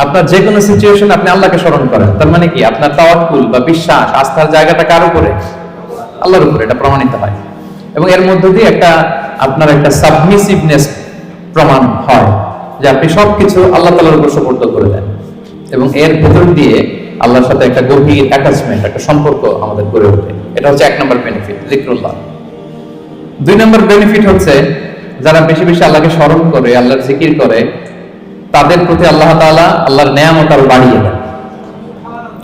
আপনার যে কোনো সিচুয়েশন আপনি আল্লাহকে স্মরণ করেন। তার মানে কি? আপনার তাওয়াক্কুল বা বিশ্বাস, আস্থার জায়গাটা কার উপরে? আল্লাহর উপরে, এটা প্রমাণিত হয়। এবং এর মধ্য দিয়ে একটা, আপনার একটা সাবমিসিভনেস প্রমাণ হয়, যে আপনি সবকিছু আল্লাহ তালার উপর সুপর্দ করে দেন। এবং এর ভেতর দিয়ে আল্লাহর সাথে একটা গভীর অ্যাটাচমেন্ট একটা সম্পর্ক আমাদের গড়ে ওঠে। এটা হচ্ছে এক নম্বর বেনিফিট জিক্রুল্লাহ। দুই নম্বর বেনিফিট হচ্ছে, যারা বেশি বেশি আল্লাহকে স্মরণ করে, আল্লাহর জিকির করে তাদের প্রতি আল্লাহ তালা আল্লাহর নেয়ামত আরও বাড়িয়ে দেন।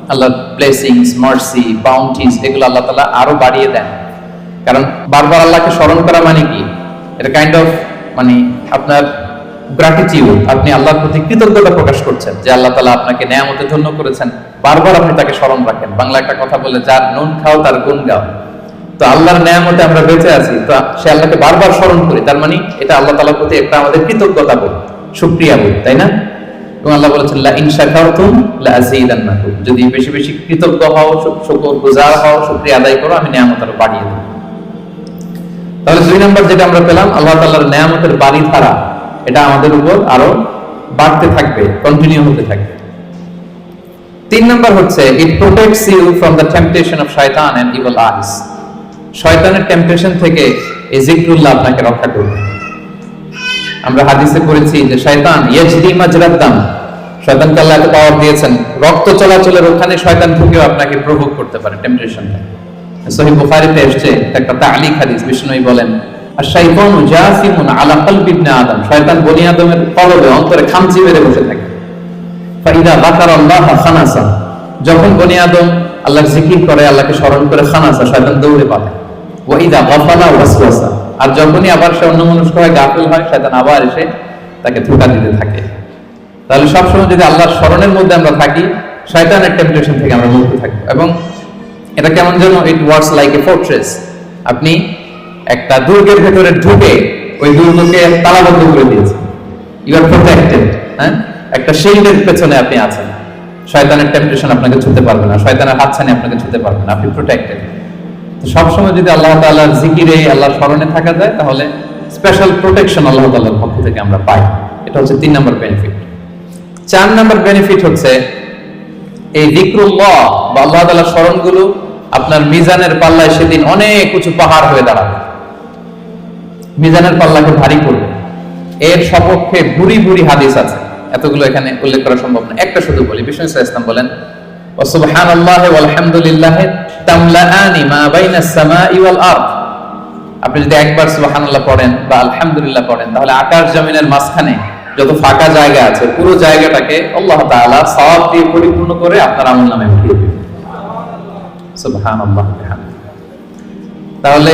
আল্লাহর ব্লেসিংস মার্সি বাউন্টিস এগুলো আল্লাহ তাআলা আরও বাড়িয়ে দেন। কারণ বারবার আল্লাহকে স্মরণ করা মানে কি? এটা কাইন্ড অফ মানে আপনার গ্র্যাটিটিউড আপনি আল্লাহর প্রতি কৃতজ্ঞতা প্রকাশ করছেন যে আল্লাহ তাআলা আপনাকে নেয়ামতে ধন্য করেছেন। বারবার আপনি তাকে স্মরণ রাখেন। বাংলা একটা কথা বলে, যার নুন খাও, তার গুণ গাও। তো আল্লাহর নেয়ামতে আমরা বেঁচে আছি। তো সে আল্লাহকে বারবার স্মরণ করি। তার মানে এটা আল্লাহ তাআলার প্রতি একটা আমাদের কৃতজ্ঞতা বোধ। শুকরিয়া বোধ তাই না? এবং আল্লাহ বলেছেন লা ইন শাকারতুম যদি বেশি বেশি কৃতজ্ঞ হও শুকর গুজার হও, শুকরিয়া আদায় করো, আমি নেয়ামত আরও বাড়িয়ে দেব। তাহলে দুই নম্বর যেটা আমরা পেলাম, আল্লাহ তাআলার নেয়ামতের বাড়ি ধারা এটা আমাদের উপর আরও বাড়তে থাকবে কন্টিনিউ হতে থাকবে। তিন নম্বর হচ্ছে it protects you from the temptation of শয়তান এন্ড ইভিল আইস শয়তানের টেম্পটেশন থেকে এই জিকরুল্লাহ আপনাকে রক্ষা করবে। আমরা হাদিসে পড়েছি যে শয়তান ইয়াজদি মাজরাদ্দাম শয়তানকে আল্লাহ এত পাওয়ার দিয়েছেন। রক্ত চলাচলের ওখানে শয়তান ঢুকেও আপনাকে প্রভোগ করতে পারে টেম্পটেশনটা সহি বুখারীতে এসেছে একটা তালিক হাদিস, বিষ্ণুই বলেন আর শাইতানু জাসিমুন আলা কলবি ইবনে আদম। শয়তান বনি আদমের কলবে, অন্তরে খামচি মেরে বসে থাকে। ফাইদা বাকার আল্লাহ খানাসা। যখন বনি আদম আল্লাহর জিকির করে, আল্লাহকে স্মরণ করে খানাসা, শয়তান দৌড়ে পাবে ওয়াইদা গাফালা ওয়াসওয়াসা আর যখনই আবার সে অন্যমনস্ক হয় গাফিল হয়, শয়তান আবার এসে তাকে ধোঁকা দিতে থাকে। তাহলে সবসময় যদি আল্লাহর স্মরণের মধ্যে আমরা থাকি, শয়তানের টেম্পটেশন থেকে আমরা মুক্ত থাকব এবং এটা কেমন যেন it works like a fortress আপনি একটা দুর্গের ভেতরে ঢুকে ওই দুর্গকে তালাবদ্ধ করে দিয়েছেন। ইউ আর প্রোটেক্টেড হ্যাঁ? একটা শিল্ডের পেছনে আপনি আছেন। শয়তানের টেম্পটেশন আপনাকে ছুতে পারবে না, শয়তানের হাতছানি আপনাকে ছুতে পারবে না। আপনি প্রোটেক্টেড সবসময় যদি আল্লাহ তাআলার জিকিরে আল্লাহর স্মরণে থাকা যায়, তাহলে স্পেশাল প্রোটেকশন আল্লাহ তাআলার পক্ষ থেকে আমরা পাই। এটা হচ্ছে তিন নম্বর বেনিফিট চার নম্বর বেনিফিট হচ্ছে এই জিক্রুল্লাহ বা আল্লাহ তাআলার স্মরণগুলো আপনার মিজানের পাল্লায় সেদিন অনেক উঁচু পাহাড় হয়ে দাঁড়াবে। মিজানের পাল্লাকে ভারী করবে। এর সপক্ষে বুড়ি বুড়ি হাদিস আছে। এতগুলো এখানে উল্লেখ করা সম্ভব না। একটা শুধু বলি, বিষ্ণু ইসলাম বলেন وسبحان الله والحمد لله تملأان ما بين السماء والأرض আপনি যদি একবার সুবহানাল্লাহ পড়েন বা আলহামদুলিল্লাহ পড়েন তাহলে আকাশ জমিনের মাঝখানে যত ফাঁকা জায়গা আছে পুরো জায়গাটাকে আল্লাহ তাআলা সওয়াব দিয়ে পরিপূর্ণ করে আপনার আমল নামে উঠিয়ে দেবে সুবহানাল্লাহ বিহামদিহি। তাহলে